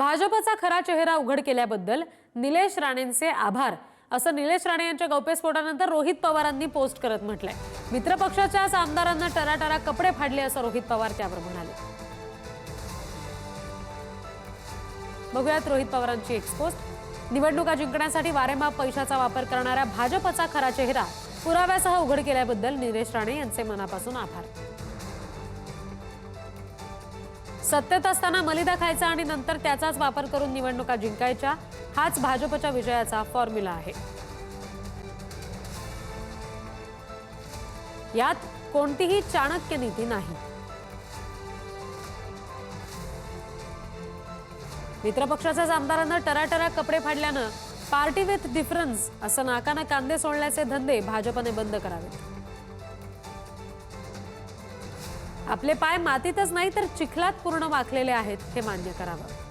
भाजपचा खरा चेहरा उघड केल्याबद्दल निलेश राणेंचे आभार. असं निलेश राणे यांच्या गौप्यस्फोटानंतर रोहित पवारांनी पोस्ट करत म्हटलंय. मित्रपक्षाच्याच आमदारांना टराटरा कपडे फाडले असं रोहित पवार त्यावर म्हणाले. बघूयात रोहित पवारांची एक्सपोस्ट निवडणुका जिंकण्यासाठी वारेमाप पैशाचा वापर करणाऱ्या भाजपचा खरा चेहरा पुराव्यासह उघड केल्याबद्दल निलेश राणे यांचे मनापासून आभार. सत्तेत असताना मलिदा खायचा आणि नंतर त्याचाच वापर करून निवडणुका जिंकायच्या हाच भाजपच्या विजयाचा फॉर्म्युला आहे. यात कोणतीही चाणक्य नीती नाही. मित्रपक्षाच्याच आमदारांना टराटरा कपडे फाडल्यानं पार्टी विथ डिफरन्स असं नाकानं कांदे सोडण्याचे धंदे भाजपने बंद करावेत. आपले पाय मातीतच नाही तर चिखलात पूर्ण वाकलेले आहेत हे मान्य करावं.